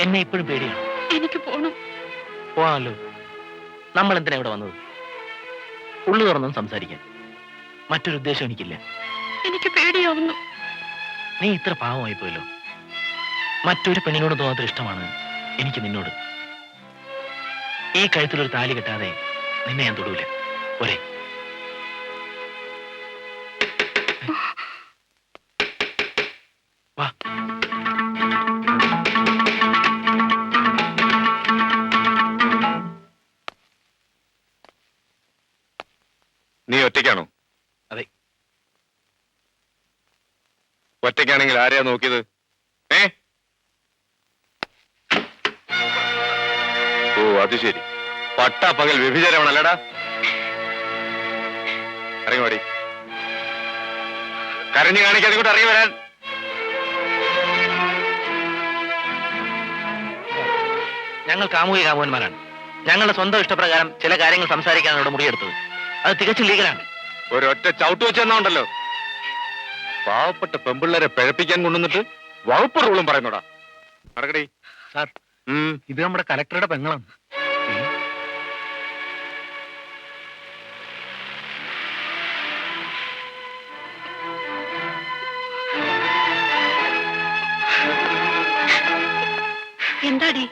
എന്നെ ഇപ്പോഴും പേടിയാണ് എനിക്ക് പോണം. പോവാമല്ലോ നമ്മൾ എന്തിനാ ഇവിടെ വന്നത്? ഉള്ളു തുറന്നും സംസാരിക്കാൻ. മറ്റൊരു ഉദ്ദേശം എനിക്കില്ല. എനിക്ക് പേടിയാവുന്നു. നീ ഇത്ര പാവമായി പോയല്ലോ. മറ്റൊരു പെണ്ണിനോട് തോന്നാത്തൊരു ഇഷ്ടമാണ് എനിക്ക് നിന്നോട്. ഈ കഴുത്തിലൊരു താലി കെട്ടാതെ നിന്നെ ഞാൻ തൊടൂല. ഒരേ ആരെയാ നോക്കിയത്? ഏ? ഓ അത് ശരി. പട്ട പകൽ വ്യഭിചാരമാണല്ലടാ. ഇറങ്ങി കരഞ്ഞു കാണിക്കാതെ കൂടെ ഇറങ്ങി വരാൻ. ഞങ്ങൾ കാമുകി കാമുകന്മാരാണ്. ഞങ്ങളുടെ സ്വന്തം ഇഷ്ടപ്രകാരം ചില കാര്യങ്ങൾ സംസാരിക്കാനാണ് ഇവിടെ മുറിയെടുത്തത്. അത് തികച്ചും ലീഗലാണ്. ഒരൊറ്റ ചവിട്ട് വെച്ചെന്നുണ്ടല്ലോ പാവപ്പെട്ട പെമ്പിള്ളേരെ പിഴപ്പിക്കാൻ കൊണ്ടുവന്നിട്ട് വകുപ്പ് റൂളും പറയുന്നോടാ. മറക്കടി സാർ ഇത് നമ്മുടെ കലക്ടറുടെ പെങ്ങളാണ്. എന്താടി?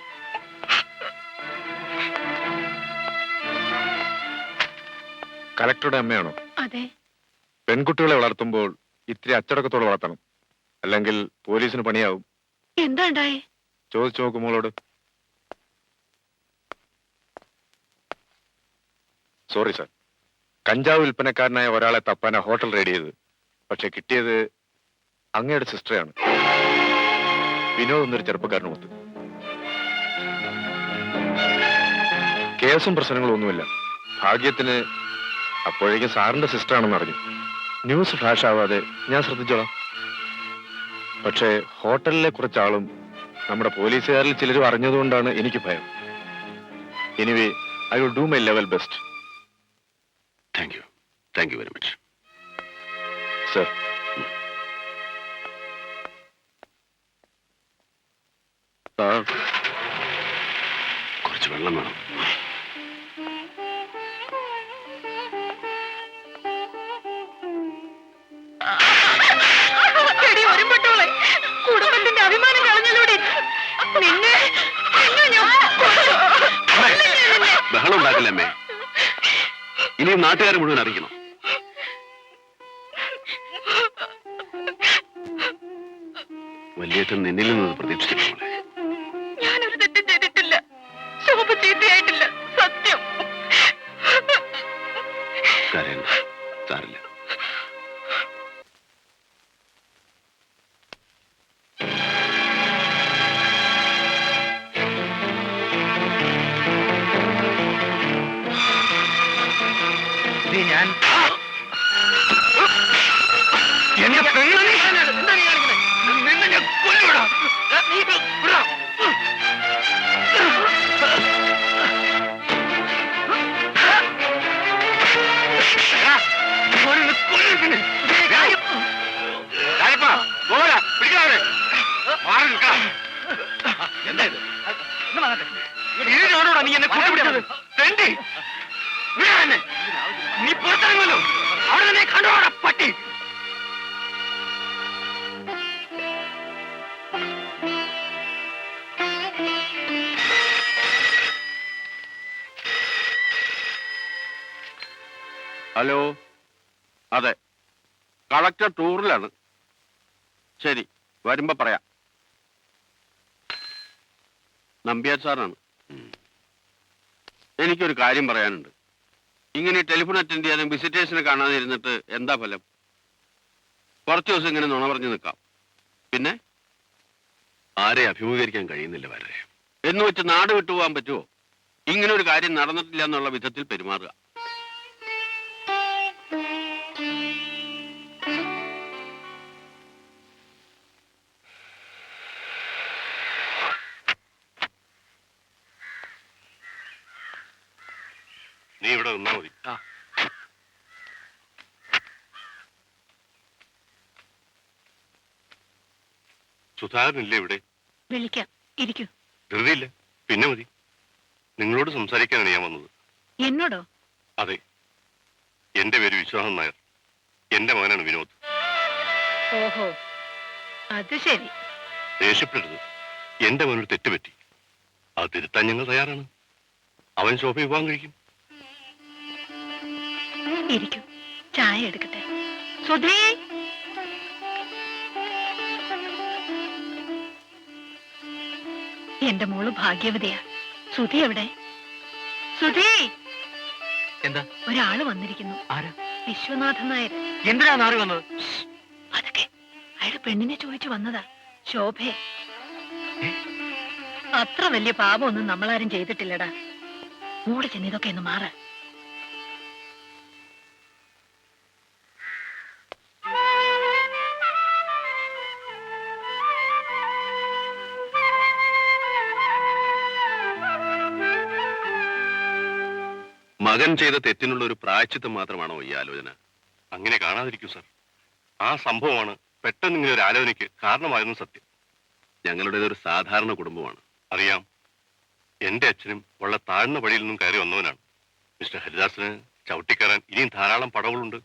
കലക്ടറുടെ അമ്മയാണോ? അതെ. പെൺകുട്ടികളെ വളർത്തുമ്പോൾ ഇത്തിരി അച്ചടക്കത്തോടെ വളർത്തണം. അല്ലെങ്കിൽ പോലീസിന് പണിയാവും. എന്താ ഉണ്ടായേ? ചോദിച്ചു നോക്കും മോളോട്. സോറി സാർ കഞ്ചാവ് വിൽപ്പനക്കാരനായ ഒരാളെ തപ്പാനാ ഹോട്ടൽ റെഡി ചെയ്തത്. പക്ഷെ കിട്ടിയത് അങ്ങയുടെ സിസ്റ്ററാണ് വിനോദ് എന്നൊരു ചെറുപ്പക്കാരനുമൊത്ത് കേസും പ്രശ്നങ്ങളും ഒന്നുമില്ല. ഭാഗ്യത്തിന് അപ്പോഴേക്കും സാറിന്റെ സിസ്റ്ററാണെന്ന് അറിഞ്ഞു. ന്യൂസ് ഫ്ലാഷ് ആവാതെ ഞാൻ ശ്രദ്ധിച്ചോളാം. പക്ഷേ ഹോട്ടലിലെ കുറച്ചാളും നമ്മുടെ പോലീസുകാരിൽ ചിലരും അറിഞ്ഞതുകൊണ്ടാണ് എനിക്ക് ഭയം. Anyway I will do my level best thank you thank you very much sir sir കുറച്ച് വെള്ളം വേണം. അഭിമാനം കളഞ്ഞലൂടെ നിന്നെ. ബഹളം ഉണ്ടാക്കില്ല അമ്മേ. ഇനിയും നാട്ടുകാർ മുഴുവൻ അറിയിക്കണം. വലിയേട്ടൻ നിന്നിൽ നിന്ന് മോളെ. ഞാനൊരു തെറ്റും ചെയ്തിട്ടില്ല. ശോഭ ചീത്തയായിട്ടില്ല. സത്യം. കരയണ്ട ഇത് ഞാൻ എന്റെ പെണ്ണെ എന്താ നീ കാണിക്കണേ? നിന്നെ ഞാൻ കൊല്ലുമെടാ. ഏ, നീ വിടാ. നീ എന്നെ കൂട്ടുപിടിച്ചത്? തെണ്ടി. വിടാ എന്നെ. നീ പുറത്തിറങ്ങുമല്ലോ അവിടെ തന്നെ കണ്ടോടാ പട്ടി? ഹലോ. അതെ. കളക്ടർ ടൂറിലാണ്. ശരി വരുമ്പോ പറയാം. നമ്പ്യാർ സാറാണ് എനിക്കൊരു കാര്യം പറയാനുണ്ട്. ഇങ്ങനെ ടെലിഫോൺ അറ്റൻഡ് ചെയ്യാനും വിസിറ്റേഴ്സിനെ കാണാതെ ഇരുന്നിട്ട് എന്താ ഫലം? കുറച്ച് ദിവസം ഇങ്ങനെ നുണ പറഞ്ഞു നിൽക്കാം. പിന്നെ? ആരെ അഭിമുഖീകരിക്കാൻ കഴിയുന്നില്ല വരെ എന്ന് വെച്ച് നാട് വിട്ടുപോകാൻ പറ്റുമോ? ഇങ്ങനെ ഒരു കാര്യം നടന്നിട്ടില്ല എന്നുള്ള വിധത്തിൽ പെരുമാറുക. നീ ഇവിടെ നിന്നാ മതി. സുധാകരനില്ലേ ഇവിടെ? വിളിക്കാം. ഇരിക്കൂ. ധൃതിയില്ല. പിന്നെ മതി. നിങ്ങളോട് സംസാരിക്കാനാണ് ഞാൻ വന്നത്. എന്നോടോ? അതെ. എന്റെ പേര് വിശ്വാസം നായർ. എന്റെ മകനാണ് വിനോദ്. ഓഹോ. അത് ശരി. ദേഷ്യപ്പെടരുത്. എന്റെ മകനൊരു തെറ്റുപറ്റി അത് തിരുത്താൻ ഞങ്ങൾ തയ്യാറാണ്. അവൻ ശോഭ വിവാഹം കഴിക്കും. ഇരിക്കും. ചായ എടുക്കട്ടെ. സുധീ. എന്റെ മോൾ ഭാഗ്യവതിയാ. സുധി എവിടെ? സുധി. എന്താ? ഒരാൾ വന്നിരിക്കുന്നു. ആരാ? വിശ്വനാഥൻ നായർ. എന്തിനാ നാറി വന്നത്? അതൊക്കെ. അയാൾ പെണ്ണിനെ ചോദിച്ചു വന്നതാ. ശോഭയെ അത്ര വലിയ പാപമൊന്നും നമ്മളാരും ചെയ്തിട്ടില്ലടാ. മോൾ ചെന്ന് ഇതൊക്കെ ഒന്ന് മാറ. മകൻ ചെയ്ത തെറ്റിനുള്ള ഒരു പ്രായച്ചിത്തം മാത്രമാണോ ഈ ആലോചന? അങ്ങനെ കാണാതിരിക്കൂ സർ. ആ സംഭവമാണ് പെട്ടെന്ന് ഇങ്ങനെ ഒരു ആലോചനയ്ക്ക് കാരണമായിരുന്നു സത്യം. ഞങ്ങളുടേത് ഒരു സാധാരണ കുടുംബമാണ്. അറിയാം എന്റെ അച്ഛനും വളരെ താഴ്ന്ന വഴിയിൽ നിന്നും കയറി വന്നവനാണ്. മിസ്റ്റർ ഹരിദാസിന് ചവിട്ടിക്കയറാൻ ഇനിയും ധാരാളം പടവുകളുണ്ട്.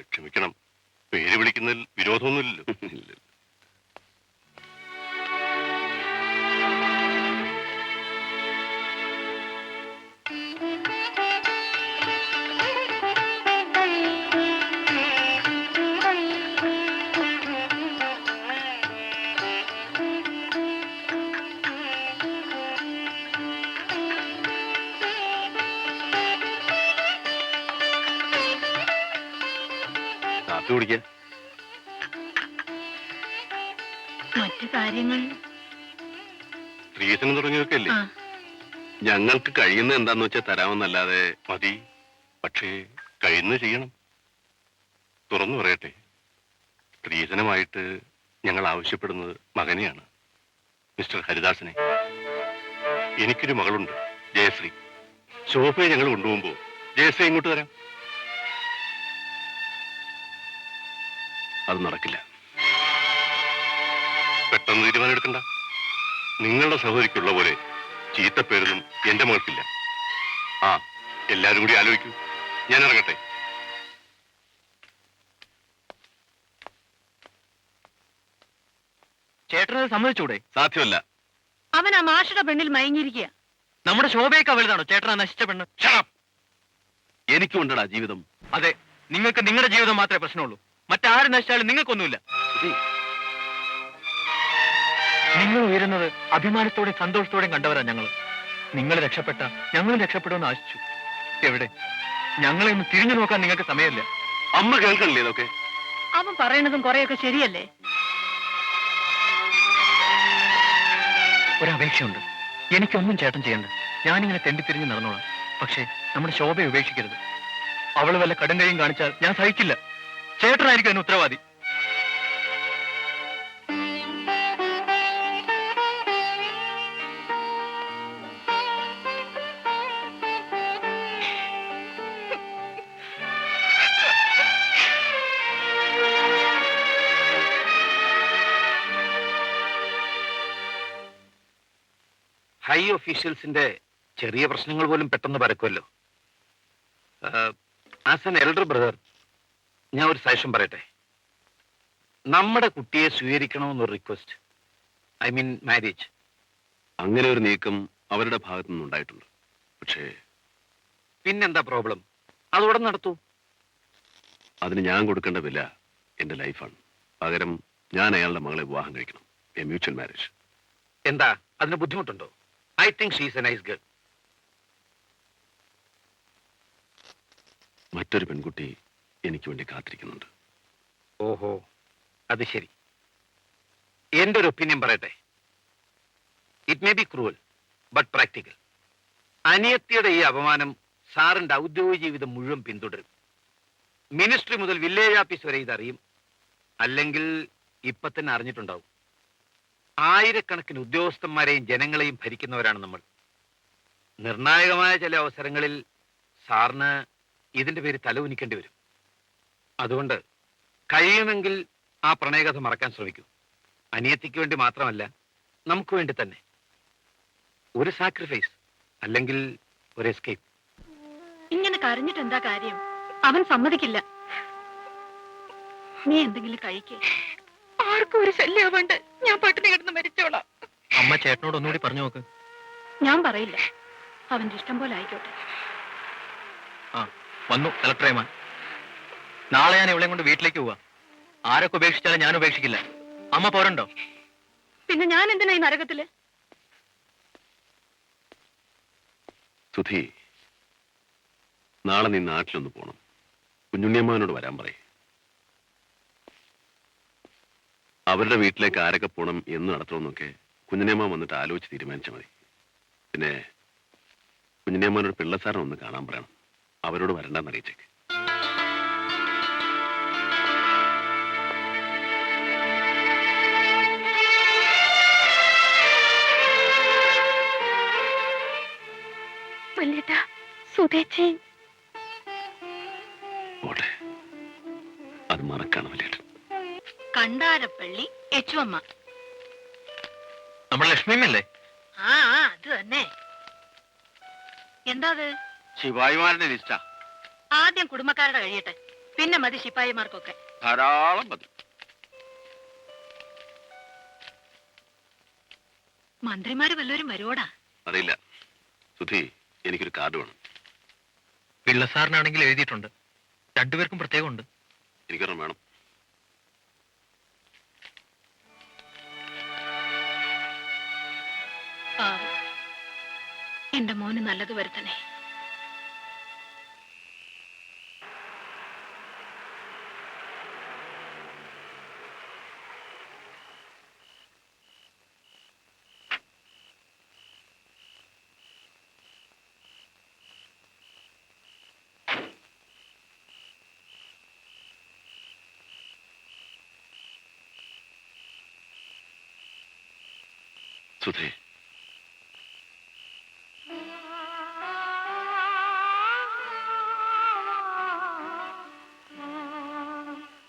ക്ഷമിക്കണം. പേര് വിളിക്കുന്നതിൽ വിരോധമൊന്നുമില്ലല്ലോ. കാപ്പി കുടിക്കാൻ. മറ്റു കാര്യങ്ങൾ? അല്ലേ? ഞങ്ങൾക്ക് കഴിയുന്ന എന്താന്ന് വെച്ചാൽ തരാമെന്നല്ലാതെ മതി. പക്ഷേ കഴിയുന്നത് ചെയ്യണം. തുറന്നു പറയട്ടെ. സ്ത്രീധനമായിട്ട് ഞങ്ങൾ ആവശ്യപ്പെടുന്നത് മകനെയാണ് മിസ്റ്റർ ഹരിദാസനെ. എനിക്കൊരു മകളുണ്ട് ജയശ്രീ. ശോഭയെ ഞങ്ങൾ കൊണ്ടുപോകുമ്പോ ജയശ്രീ ഇങ്ങോട്ട് തരാം. അത് നടക്കില്ല. പെട്ടെന്ന് തീരുമാനമെടുക്കണ്ട. നിങ്ങളുടെ സഹോദരിക്കുള്ള പോലെ ചീത്തപ്പേരൊന്നും എന്റെ മകൾക്കില്ല. ആ എല്ലാരും കൂടി ആലോചിക്കൂ. ഞാൻ ഇറങ്ങട്ടെ. ചേട്ടനെ സമ്മതിച്ചൂടെ? സാധ്യമല്ല. അവൻ ആ മാഷയുടെ പെണ്ണിൽ മയങ്ങിയിരിക്കുക നമ്മുടെ ശോഭയൊക്കെ വലുതാണോ ചേട്ടനാ നശിച്ച പെണ്ണ്. എനിക്കുണ്ടടാ ജീവിതം. അതെ നിങ്ങൾക്ക് നിങ്ങളുടെ ജീവിതം മാത്രമേ പ്രശ്നമുള്ളൂ. മറ്റാരും നശിച്ചാലും നിങ്ങൾക്കൊന്നുമില്ല. നിങ്ങൾ ഉയരുന്നത് അഭിമാനത്തോടെ സന്തോഷത്തോടെയും കണ്ടവരാ ഞങ്ങൾ നിങ്ങൾ രക്ഷപ്പെട്ട ഞങ്ങളും രക്ഷപ്പെടുമെന്ന് ആശിച്ചു. എവിടെ? ഞങ്ങളെ ഒന്ന് തിരിഞ്ഞു നോക്കാൻ നിങ്ങൾക്ക് സമയമില്ല. അമ്മ കേൾക്കണില്ലേ ഇതൊക്കെ? അവൻ പറയണതും കുറെയൊക്കെ ശരിയല്ലേ? ഒരപേക്ഷയുണ്ട്. എനിക്കൊന്നും ചേട്ടൻ ചെയ്യണ്ട. ഞാനിങ്ങനെ തെണ്ടിത്തിരിഞ്ഞ് നടന്നോളാം. പക്ഷേ നമ്മുടെ ശോഭയെ ഉപേക്ഷിക്കരുത്. അവൾ വല്ല കടും കഴിയും കാണിച്ചാൽ ഞാൻ സഹിക്കില്ല. ചേട്ടനായിരിക്കും അതിന് ഉത്തരവാദി ഹൈ ഒഫീഷ്യൽസിന്റെ ചെറിയ പ്രശ്നങ്ങൾ പോലും പെട്ടെന്ന് പരക്കുമല്ലോ ആസ് എൻ എൽഡർ ബ്രദർ ഞാൻ ഒരു സജഷൻ പറയട്ടെ? നമ്മുടെ കുട്ടിയെ സ്വീകരിക്കണമെന്നൊരു റിക്വസ്റ്റ് ഐ മീൻ മാരേജ് അങ്ങനെ ഒരു നീക്കം അവരുടെ ഭാഗത്തു നിന്നുണ്ടായിട്ടുണ്ട്. പക്ഷേ പിന്നെന്താ പ്രോബ്ലം അത് ഉടൻ നടത്തൂ. അതിന് ഞാൻ കൊടുക്കേണ്ട വില എന്റെ ലൈഫാണ്. പകരം ഞാൻ അയാളുടെ മകളെ വിവാഹം കഴിക്കണം. എ മ്യൂച്വൽ മാരേജ് എന്താ? അതിന് ബുദ്ധിമുട്ടുണ്ടോ? I think she's a nice girl മറ്റൊരു പെൺകുട്ടി എനിക്ക് വേണ്ടി കാത്തിരിക്കുന്നുണ്ട്. ഓഹോ. അത് ശരി. എന്റെ ഒരു ഒപ്പീനിയൻ പറയട്ടെ? It may be cruel but practical അനിയത്തിയുടെ ഈ അപമാനം സാറിന്റെ ഔദ്യോഗിക ജീവിതം മുഴുവൻ പിന്തുടരും. മിനിസ്ട്രി മുതൽ വില്ലേജ് ഓഫീസ് വരെ ഇതറിയും. അല്ലെങ്കിൽ ഇപ്പൊ തന്നെ അറിഞ്ഞിട്ടുണ്ടാവും. ആയിരക്കണക്കിന് ഉദ്യോഗസ്ഥന്മാരെയും ജനങ്ങളെയും ഭരിക്കുന്നവരാണ് നമ്മൾ. നിർണായകമായ ചില അവസരങ്ങളിൽ സാറിന് ഇതിന്റെ പേര് തലവുനിക്കേണ്ടി വരും. അതുകൊണ്ട് കഴിയുമെങ്കിൽ ആ പ്രണയകഥ മറക്കാൻ ശ്രമിക്കൂ. അനിയത്തിക്ക് വേണ്ടി മാത്രമല്ല നമുക്ക് വേണ്ടി തന്നെ. ഒരു സാക്രിഫൈസ് അല്ലെങ്കിൽ ഒരു എസ്കേപ്പ് ഇങ്ങനെ കരഞ്ഞിട്ട് എന്താ കാര്യം? അവൻ സമ്മതിക്കില്ല. നീ എന്തെങ്കിലും കഴിക്കേ. ആർക്കും ഒരു ശല്യമാവണ്ട് ഞാൻ പട്ടിണി കിടന്ന് മരിച്ചോളാം. അമ്മ ചേട്ടനോട് ഒന്നുകൂടി പറഞ്ഞു നോക്ക്. ഞാൻ പറയില്ല. അവന്റെ ഇഷ്ടം പോലെ ആയിക്കോട്ടെ. ആ വന്നു കളക്ടറേമാൻ നാളെ ഞാൻ ഇവളെയും കൊണ്ട് വീട്ടിലേക്ക് പോവാ. ആരൊക്കെ ഉപേക്ഷിച്ചാലും ഞാൻ ഉപേക്ഷിക്കില്ല. അമ്മ പോരണ്ടോ? പിന്നെ ഞാൻ എന്തിനാ ഈ നരകത്തിൽ? സുധി നാളെ നീ നാട്ടിലൊന്ന് പോണം. കുഞ്ഞുണ്ണിയമ്മാവനോട് വരാൻ പറയും. അവരുടെ വീട്ടിലേക്ക് ആരൊക്കെ പോണം എന്ന് നടത്തണമെന്നൊക്കെ കുഞ്ഞുണ്ണിയമ്മ വന്നിട്ട് ആലോചിച്ച് തീരുമാനിച്ചാൽ മതി. പിന്നെ കുഞ്ഞുണ്ണിയമ്മാനോട് പിള്ളസാറിനെ ഒന്ന് കാണാൻ പറയണം. അവരോട് വരണ്ടെന്ന് അറിയിച്ചേക്ക് സുധേച്ചി. പോട്ടെ. അത് മറക്കാണ് കണ്ടാരപ്പള്ളി യച്ചുവമ്മ. നമ്മുടെ ലക്ഷ്മിയമ്മല്ലേ ആ ആ, അത് തന്നെ. എന്താ അത്? ശിവായിമാരുടെ ലിസ്റ്റാ. ആദ്യം കുടുംബക്കാരുടെ കഴിയട്ടെ. പിന്നെ മതി ശിപ്പായിമാർക്കൊക്കെ. ധാരാളം മതി. മന്ത്രിമാര് വല്ലവരും വരുവോടാ? അറിയില്ല. സുധി എനിക്കൊരു കാർഡ് വേണം. പിള്ളസാറിനാണെങ്കിൽ എഴുതിയിട്ടുണ്ട്. രണ്ടുപേർക്കും പ്രത്യേകമുണ്ട്. എനിക്കൊരെണ്ണം വേണം. എന്റെ മോന് നല്ലത് വരുത്തണേ. സുധേ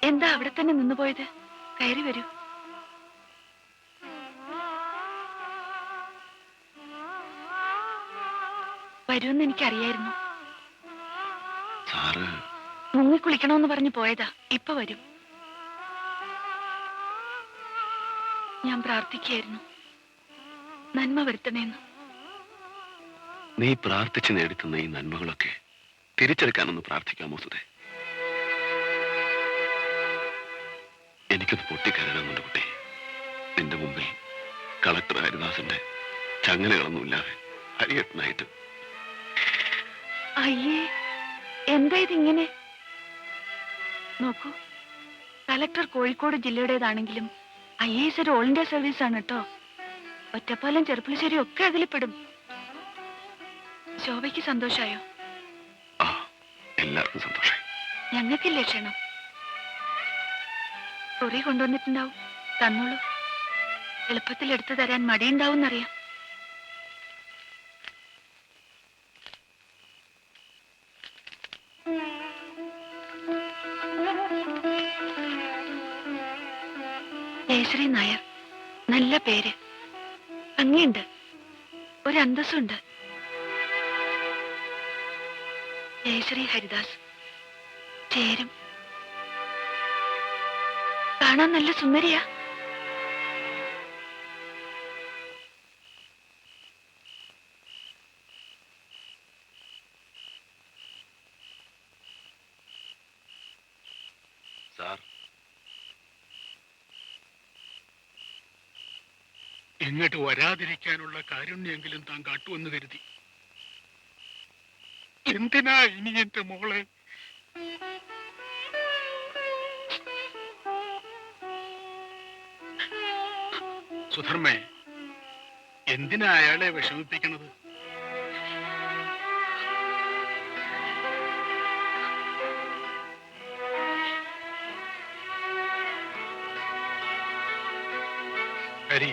എന്താ അവിടെ തന്നെ നിന്നു പോയത്? കയറി വരൂ. വരുമെന്ന് എനിക്കറിയായിരുന്നു. മുങ്ങി കുളിക്കണമെന്ന് പറഞ്ഞു പോയതാ. ഇപ്പൊ വരും. ഞാൻ പ്രാർത്ഥിക്കായിരുന്നു നന്മ വരുത്തണേന്ന്. നീ പ്രാർത്ഥിച്ച് നേടിത്തുന്ന ഈ നന്മകളൊക്കെ തിരിച്ചെടുക്കാനൊന്ന് പ്രാർത്ഥിക്കാമോ സുധേ? എനിക്കൊന്ന് പൊട്ടിക്കരണമെന്നുണ്ട് കുട്ടി. നിന്റെ മുമ്പിൽ കളക്ടർ ഹരിദാസിന്റെ ചങ്ങലകളൊന്നുമില്ലാതെ ഹരിയട്ടനായിട്ട് അയ്യേ എന്താ ഇതിങ്ങനെ? നോക്കൂ കലക്ടർ കോഴിക്കോട് ജില്ലയുടേതാണെങ്കിലും ഐ എസ് ഒരു ഓൾ ഇന്ത്യ സർവീസ് ആണ് കേട്ടോ. ഒറ്റപ്പാലം ചെറുപ്പുളശ്ശേരി ഒക്കെ അതിൽ പെടും ശോഭയ്ക്ക് സന്തോഷായോ? ആ എല്ലാവർക്കും ഞങ്ങൾക്കില്ലേ ക്ഷണം? കുറി കൊണ്ടുവന്നിട്ടുണ്ടാവും. തന്നോളൂ. എളുപ്പത്തിൽ എടുത്തു തരാൻ മടിയുണ്ടാവും എന്നറിയാം ജയശ്രീ നായർ. നല്ല പേര്. ഭംഗിയുണ്ട് ഒരു അന്തസ്സുണ്ട് ജയശ്രീ ഹരിദാസ് ചേരും. കാണാൻ നല്ല സുന്ദരിയാ. ഇങ്ങോട്ട് വരാതിരിക്കാനുള്ള കാരുണ്യെങ്കിലും താൻ കാട്ടുമെന്ന് കരുതി. എന്തിനാ ഇനി എന്റെ മോളെ? സുധർമ്മേ എന്തിനാ അയാളെ വിഷമിപ്പിക്കണത് ഹരി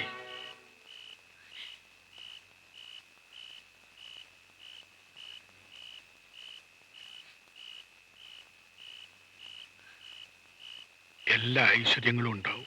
എല്ലാ ഐശ്വര്യങ്ങളും ഉണ്ടാവും.